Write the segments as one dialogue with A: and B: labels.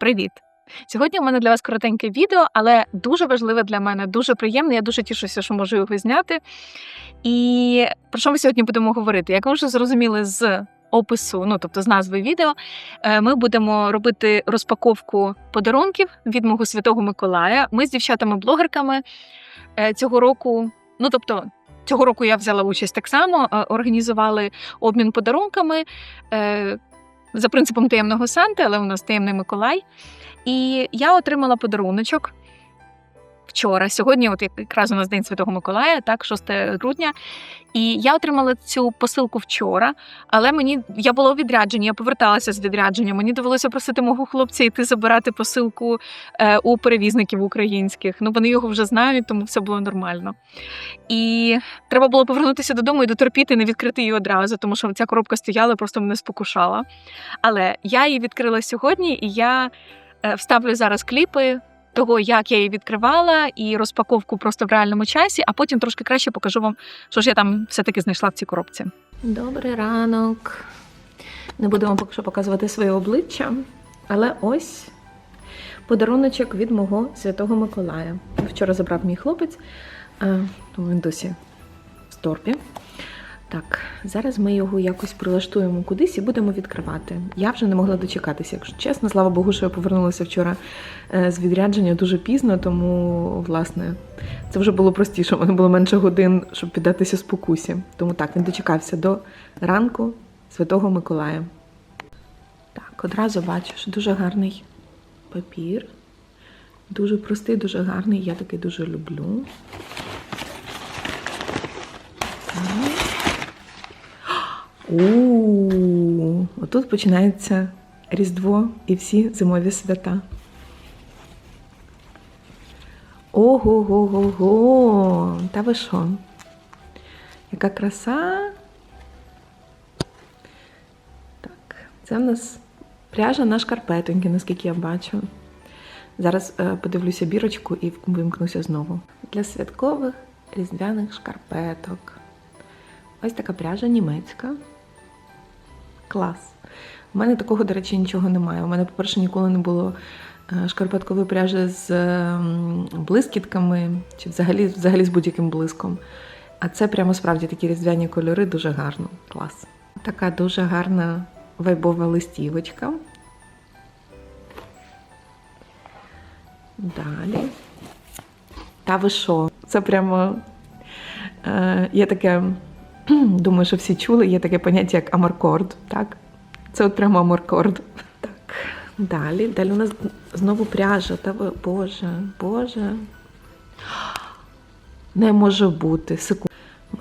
A: Привіт! Сьогодні у мене для вас коротеньке відео, але дуже важливе для мене, дуже приємне. Я дуже тішуся, що можу його зняти. І про що ми сьогодні будемо говорити? Як ви вже зрозуміли з опису, ну тобто з назви відео, е, ми будемо робити розпаковку подарунків від мого святого Миколая. Ми з дівчатами-блогерками е, цього року, ну тобто. Цього року я взяла участь так само, е, організували обмін подарунками за принципом таємного Санти, але у нас таємний Миколай. І я отримала подаруночок вчора. Сьогодні, от якраз у нас День Святого Миколая, так, 6 грудня. І я отримала цю посилку вчора, але мені я була у відрядженні, я поверталася з відрядження. Мені довелося просити мого хлопця йти забирати посилку е, у перевізників українських. Ну вони його вже знають, тому все було нормально. І треба було повернутися додому і дотерпіти, не відкрити її одразу, тому що ця коробка стояла, просто мене спокушала. Але я її відкрила сьогодні, і я е, вставлю зараз кліпи. Того, як я її відкривала, і розпаковку просто в реальному часі, а потім трошки краще покажу вам, що ж я там все-таки знайшла в цій коробці. Добрий ранок. Не будемо поки що показувати своє обличчя, але ось подаруночок від мого святого Миколая. Вчора забрав мій хлопець, тому він досі в торбі. Так, зараз ми його якось прилаштуємо кудись і будемо відкривати. Я вже не могла дочекатися, якщо чесно. Слава Богу, що я повернулася вчора е, з відрядження дуже пізно, тому, власне, це вже було простіше. У мене було менше годин, щоб піддатися спокусі. Тому так, він дочекався до ранку Святого Миколая. Так, одразу бачу, що дуже гарний папір. Дуже простий, дуже гарний. Я такий дуже люблю. Так. У, отут починається Різдво і всі зимові свята. Ого-го-го-го! Та ви що? Яка краса? Так, це в нас пряжа на шкарпетоньки, наскільки я бачу. Зараз е, подивлюся бірочку і вимкнуся знову. Для святкових різдвяних шкарпеток. Ось така пряжа німецька. Клас. У мене такого, до речі, нічого немає. У мене, по-перше, ніколи не було е, шкарпеткової пряжі з ем, блискітками чи взагалі, взагалі з будь-яким блиском. А це прямо справді такі різдвяні кольори, дуже гарно. Клас. Така дуже гарна вайбова листівочка. Далі. Та ви що? Це прямо е, є таке. Думаю, що всі чули, є таке поняття, як аморкорд. Так? Це от прямо аморкорд. Так, далі. Далі у нас знову пряжа. Та Боже, Боже. Не може бути. Секунду.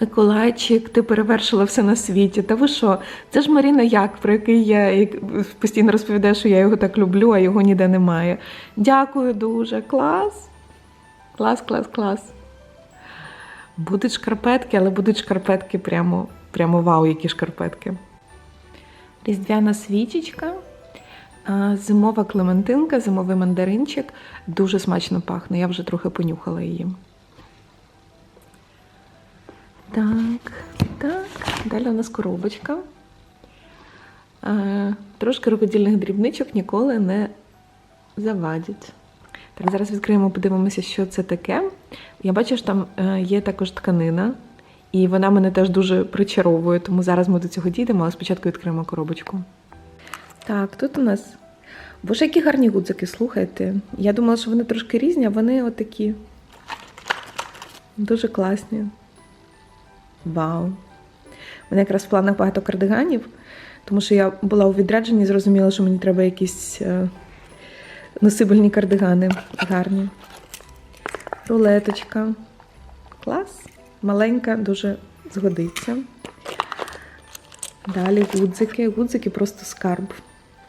A: Миколайчик, ти перевершила все на світі. Та ви що? Це ж Маріна Як, про який я постійно розповідаю, що я його так люблю, а його ніде немає. Дякую дуже. Клас. Клас, клас, клас. Будуть шкарпетки, але будуть шкарпетки прямо, прямо вау, які шкарпетки. Різдвяна свічечка, зимова клементинка, зимовий мандаринчик. Дуже смачно пахне, я вже трохи понюхала її. Так, так. Далі у нас коробочка. Трошки рукодільних дрібничок ніколи не завадять. Так, зараз відкриємо, подивимося, що це таке. Я бачу, що там е, є також тканина, і вона мене теж дуже причаровує, тому зараз ми до цього дійдемо, але спочатку відкриємо коробочку. Так, тут у нас. Боже, які гарні гудзики, слухайте. Я думала, що вони трошки різні, а вони отакі. Дуже класні. Вау! У мене якраз в планах багато кардиганів, тому що я була у відрядженні і зрозуміла, що мені треба якісь е, носибельні кардигани гарні. Рулеточка. Клас. Маленька, дуже згодиться. Далі гудзики. Гудзики просто скарб.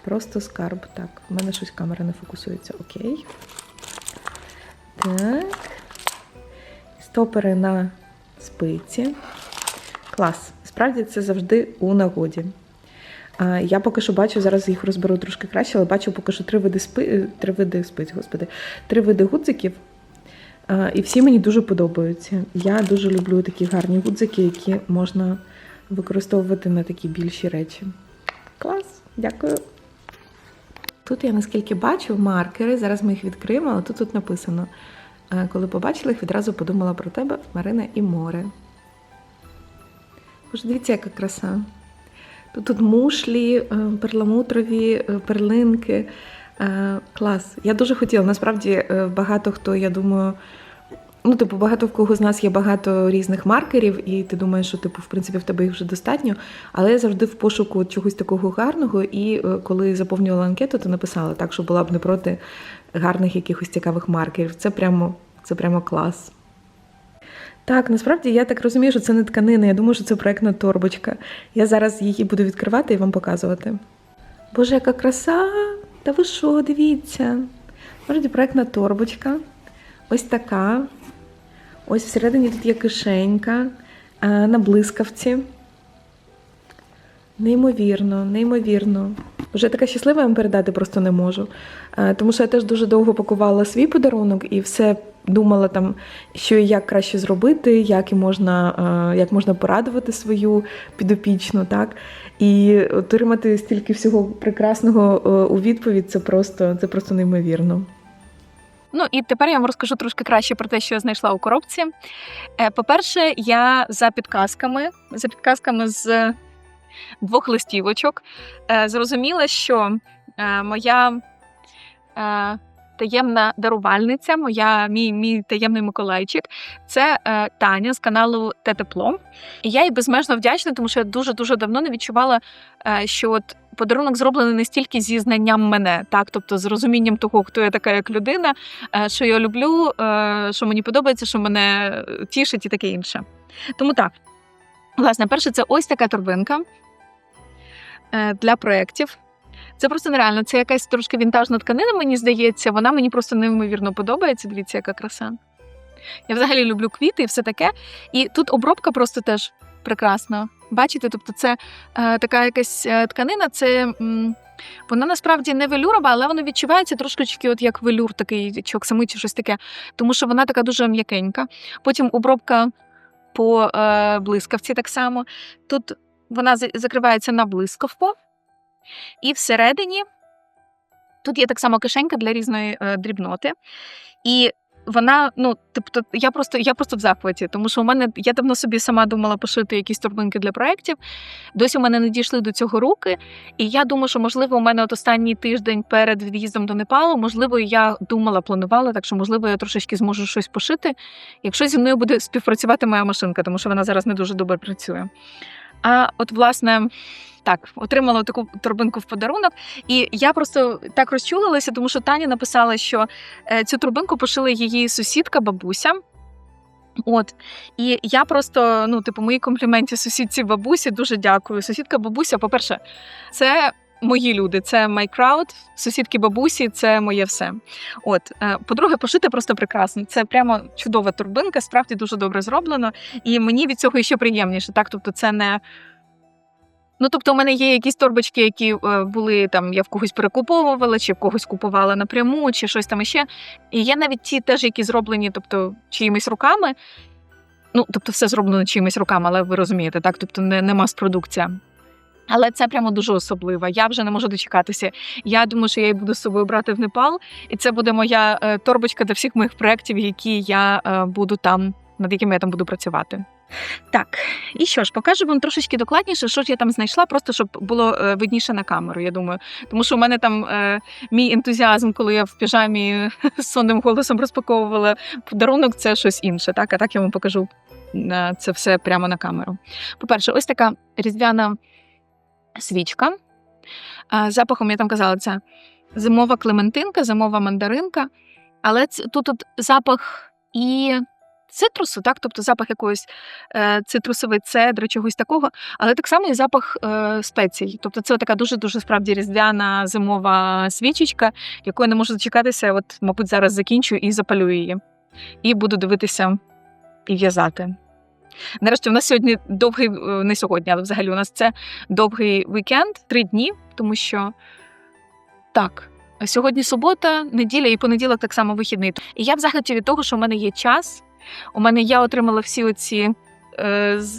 A: Просто скарб. Так, в мене щось камера не фокусується. Окей. Так. Стопери на спиці. Клас. Справді це завжди у нагоді. Я поки що бачу, зараз їх розберу трошки краще, але бачу поки що три види спи, три види спиць, господи, три види гудзиків. А, І всі мені дуже подобаються. Я дуже люблю такі гарні гудзики, які можна використовувати на такі більші речі. Клас, дякую. Тут я наскільки бачу маркери, зараз ми їх відкриємо, але тут, тут написано. Е, Коли побачила їх, відразу подумала про тебе, Марина і море. Боже, дивіться, яка краса. Тут, тут мушлі, е, перламутрові, е, перлинки. Е, Клас. Я дуже хотіла. Насправді е, багато хто, я думаю, ну, типу, багато в кого з нас є багато різних маркерів, і ти думаєш, що типу, в принципі, в тебе їх вже достатньо. Але я завжди в пошуку чогось такого гарного, і е, коли заповнювала анкету, то написала так, що була б не проти гарних якихось цікавих маркерів. Це прямо, це прямо клас. Так, насправді я так розумію, що це не тканина. Я думаю, що це проектна торбочка. Я зараз її буду відкривати і вам показувати. Боже, яка краса! Та ви що, дивіться? Насправді проектна торбочка. Ось така. Ось всередині тут є кишенька на блискавці. Неймовірно, неймовірно. Вже така щаслива я вам передати просто не можу. Е, Тому що я теж дуже довго пакувала свій подарунок і все думала там, що і як краще зробити, як і можна, е, як можна порадувати свою підопічну, так. І отримати стільки всього прекрасного е, у відповідь це просто, це просто неймовірно.
B: Ну і тепер я вам розкажу трошки краще про те, що я знайшла у коробці. Е, По-перше, я за підказками, за підказками з двох листівочок е, зрозуміла, що е, моя е, таємна дарувальниця, моя, мій, мій таємний Миколайчик, це е, Таня з каналу Те Тепло. І я їй безмежно вдячна, тому що я дуже-дуже давно не відчувала, е, що от подарунок зроблений не стільки зі знанням мене, так, тобто з розумінням того, хто я така як людина, е, що я люблю, е, що мені подобається, що мене тішить і таке інше. Тому так. Власне, перше, це ось така торбинка е, для проєктів. Це просто нереально. Це якась трошки вінтажна тканина, мені здається. Вона мені просто неймовірно подобається. Дивіться, яка краса. Я взагалі люблю квіти і все таке. І тут обробка просто теж прекрасна. Бачите, тобто це е, така якась е, тканина, це. М, вона насправді не велюрова, але вона відчувається трошечки, от як велюр, такий чи оксамит, чи щось таке, тому що вона така дуже м'якенька. Потім обробка по е, блискавці так само. Тут вона закривається на блискавку, і всередині тут є так само кишенька для різної е, дрібноти. І вона, ну, тобто, я просто, я просто в захваті, тому що у мене я давно собі сама думала пошити якісь торбинки для проєктів. Досі у мене не дійшли до цього руки. І я думаю, що можливо у мене от останній тиждень перед від'їздом до Непалу, можливо, я думала, планувала, так що можливо я трошечки зможу щось пошити, якщо зі мною буде співпрацювати моя машинка, тому що вона зараз не дуже добре працює. А от, власне, так, отримала таку торбинку в подарунок, і я просто так розчулилася, тому що Таня написала, що е, цю торбинку пошила її сусідка, бабуся. От, і я просто, ну, типу, мої компліменти сусідці бабусі дуже дякую. Сусідка бабуся, по-перше, це мої люди, це my crowd, сусідки бабусі, це моє все. От, е, по-друге, пошити просто прекрасно. Це прямо чудова турбинка, справді дуже добре зроблено. І мені від цього ще приємніше. Так, тобто, це не. Ну, тобто, у мене є якісь торбочки, які е, були там, я в когось перекуповувала, чи в когось купувала напряму, чи щось там іще. І є навіть ті теж, які зроблені, тобто, чиїмись руками. Ну, тобто, все зроблено чиїмись руками, але ви розумієте, так? Тобто, не, не мас-продукція. Але це прямо дуже особливо. Я вже не можу дочекатися. Я думаю, що я її буду з собою брати в Непал, і це буде моя е, торбочка для всіх моїх проєктів, які я е, буду там, над якими я там буду працювати. Так, і що ж, покажу вам трошечки докладніше, що ж я там знайшла, просто щоб було е, видніше на камеру, я думаю. Тому що у мене там е, мій ентузіазм, коли я в піжамі з сонним голосом розпаковувала подарунок, це щось інше. Так, а так я вам покажу е, це все прямо на камеру. По-перше, ось така різдвяна свічка. Запахом я там казала, це зимова клементинка, зимова мандаринка. Але тут от запах і цитрусу, так, тобто запах якоїсь е, цитрусової цедри, чогось такого, але так само і запах е, спецій. Тобто це така дуже-дуже справді різдвяна зимова свічечка, яку я не можу дочекатися. От, мабуть, зараз закінчу і запалю її. І буду дивитися і в'язати. Нарешті, у нас сьогодні довгий, е, не сьогодні, але взагалі у нас це довгий вікенд, три дні, тому що так. Сьогодні субота, неділя і понеділок так само вихідний. І я в захваті від того, що в мене є час. У мене я отримала всі оці е,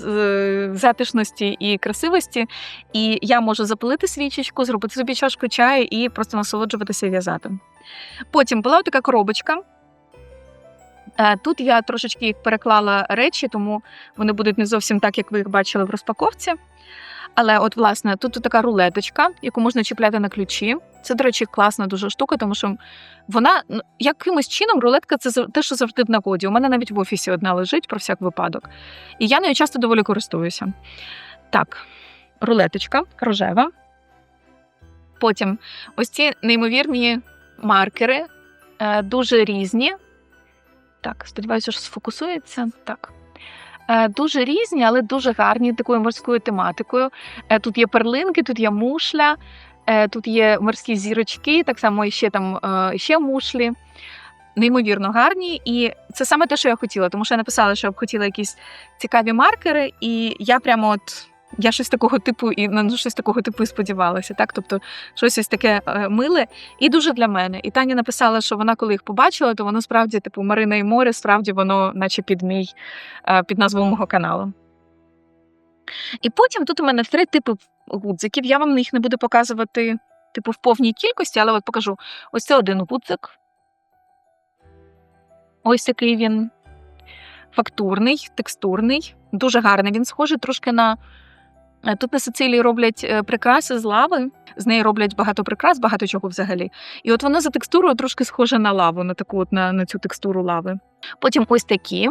B: е, затишності і красивості. І я можу запалити свічечку, зробити собі чашку чаю і просто насолоджуватися в'язати. Потім була така коробочка. Е, Тут я трошечки їх переклала речі, тому вони будуть не зовсім так, як ви їх бачили в розпаковці. Але, от, власне, тут така рулеточка, яку можна чіпляти на ключі. Це, до речі, класна дуже штука, тому що вона ну, якимось чином рулетка це те, що завжди в нагоді. У мене навіть в офісі одна лежить про всяк випадок. І я нею часто доволі користуюся. Так, рулеточка рожева. Потім ось ці неймовірні маркери, е, дуже різні. Так, сподіваюся, що сфокусується. Так. Е, Дуже різні, але дуже гарні такою морською тематикою. Е, Тут є перлинки, тут є мушля, е, тут є морські зірочки, так само ще там ще мушлі. Неймовірно гарні, і це саме те, що я хотіла, тому що я написала, що я б хотіла якісь цікаві маркери, і я прямо от я щось такого типу і на щось такого типу і сподівалася. Так, тобто щось ось таке е, миле і дуже для мене. І Таня написала, що вона, коли їх побачила, то воно справді, типу, Марина і море, справді воно, наче під мій е, під назвою мого каналу. І потім тут у мене три типи гудзиків. Я вам їх не буду показувати, типу, в повній кількості, але от покажу. Ось це один гудзик. Ось такий він фактурний, текстурний, дуже гарний. Він схожий трошки на. Е, Тут на Сицилії роблять е, прикраси з лави, з неї роблять багато прикрас, багато чого взагалі. І от воно за текстурою трошки схоже на лаву, на таку от на, на цю текстуру лави. Потім ось такі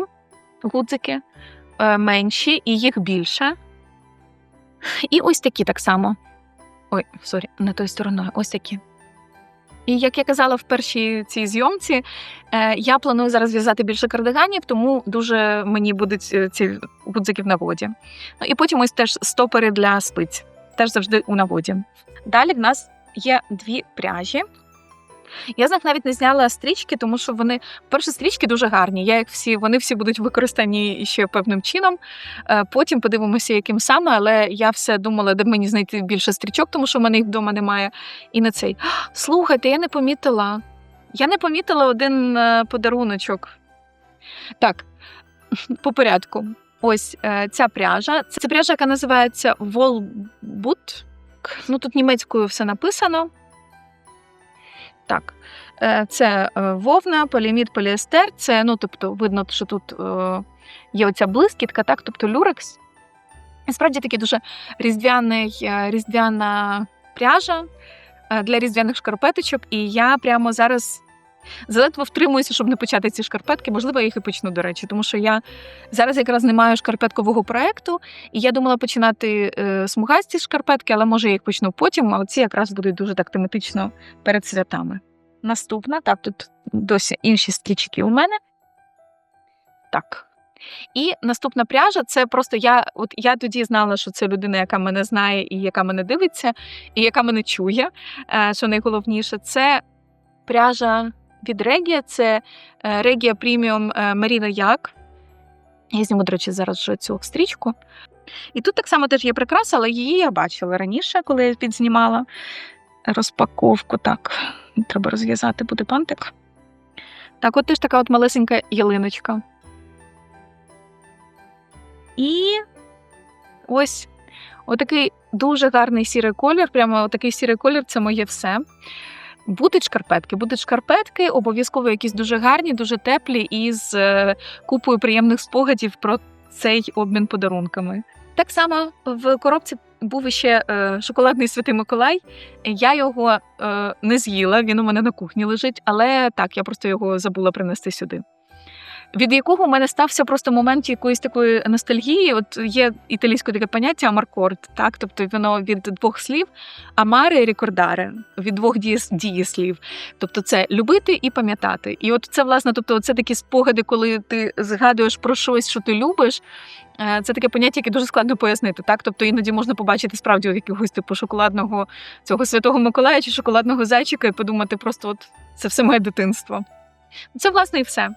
B: гудзики е, менші, і їх більше. І ось такі так само. Ой, сорі, не тою стороною, ось такі. І як я казала в першій цій зйомці, е, я планую зараз в'язати більше кардиганів, тому дуже мені будуть е, ці гудзики в нагоді. Ну і потім ось теж стопери для спиць, теж завжди у нагоді. Далі в нас є дві пряжі. Я з них навіть не зняла стрічки, тому що вони перші стрічки дуже гарні. Я їх всі, вони всі будуть використані ще певним чином. Е, Потім подивимося, яким саме, але я все думала, де мені знайти більше стрічок, тому що в мене їх вдома немає. І на цей. Слухайте, я не помітила. Я не помітила один е, подаруночок. Так, по порядку. Ось е, ця пряжа. Це пряжа, яка називається Volbut. Ну тут німецькою все написано. Так, е, це е, вовна, поліамід, поліестер. Це, ну, тобто, видно, що тут е, є оця блискітка, так, тобто люрекс. Насправді такий дуже різдвяний, різдвяна пряжа для різдвяних шкарпеточок. І я прямо зараз заледве втримуюся, щоб не почати ці шкарпетки. Можливо, я їх і почну, до речі, тому що я зараз якраз не маю шкарпеткового проекту, і я думала починати е, смугасті шкарпетки, але може я їх почну потім. А оці якраз будуть дуже так тематично перед святами. Наступна, так, тут досі інші стрічки у мене. Так. І наступна пряжа це просто я. От я тоді знала, що це людина, яка мене знає і яка мене дивиться, і яка мене чує. Е, Що найголовніше, це пряжа від Регія, це е, Регія Преміум Маріна Як. Я зніму, до речі, зараз вже цю стрічку. І тут так само теж є прикраса, але її я бачила раніше, коли я підзнімала розпаковку. Так, треба розв'язати буде бантик. Так, от теж така от малесенька ялиночка. І ось отакий дуже гарний сірий колір. Прямо отакий сірий колір це моє все. Будуть шкарпетки, будуть шкарпетки, обов'язково якісь дуже гарні, дуже теплі і з е, купою приємних спогадів про цей обмін подарунками. Так само в коробці був іще е, шоколадний святий Миколай. Я його е, не з'їла, він у мене на кухні лежить, але так, я просто його забула принести сюди. Від якого в мене стався просто момент якоїсь такої ностальгії. От є італійське таке поняття амаркорд, так, тобто воно від двох слів амаре і рікордаре, від двох дієс- дієслів. Тобто це любити і пам'ятати. І от це, власне, тобто, це такі спогади, коли ти згадуєш про щось, що ти любиш. Е, Це таке поняття, яке дуже складно пояснити. Так, тобто іноді можна побачити справді якогось типу шоколадного цього святого Миколая чи шоколадного зайчика і подумати, просто от це все моє дитинство. Це власне і все.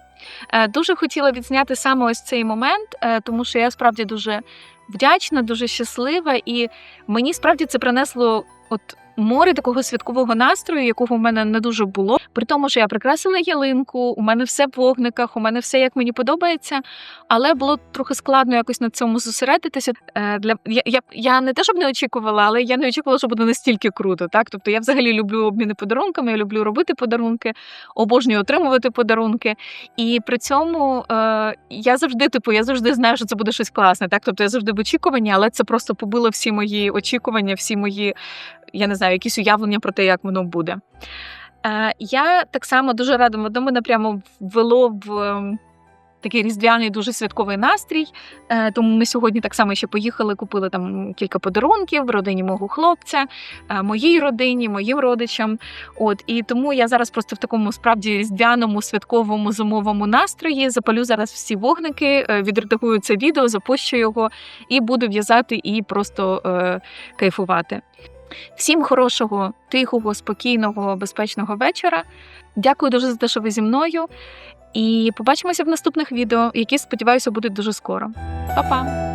B: Е, Дуже хотіла відзняти саме ось цей момент, е, тому що я справді дуже вдячна, дуже щаслива, і мені справді це принесло от море такого святкового настрою, якого в мене не дуже було. При тому, що я прикрасила ялинку, у мене все в вогниках, у мене все як мені подобається. Але було трохи складно якось на цьому зосередитися. Е, Для я, я, я не те, щоб не очікувала, але я не очікувала, що буде настільки круто. Так, тобто я взагалі люблю обміни подарунками, я люблю робити подарунки, обожнюю отримувати подарунки. І при цьому е, я завжди, типу, я завжди знаю, що це буде щось класне. Так, тобто я завжди в очікуванні, але це просто побило всі мої очікування, всі мої, я не знаю, якісь уявлення про те, як воно буде. Е, я так само дуже рада, воно мене прямо ввело в. ем, Такий різдвяний дуже святковий настрій. Е, Тому ми сьогодні так само ще поїхали, купили там кілька подарунків в родині мого хлопця, е, моїй родині, моїм родичам. От і тому я зараз просто в такому справді різдвяному святковому зимовому настрої запалю зараз всі вогники, е, відредагую це відео, запущу його і буду в'язати і просто е, кайфувати. Всім хорошого, тихого, спокійного, безпечного вечора. Дякую дуже за те, що ви зі мною. І побачимося в наступних відео, які сподіваюся будуть дуже скоро. Па-па!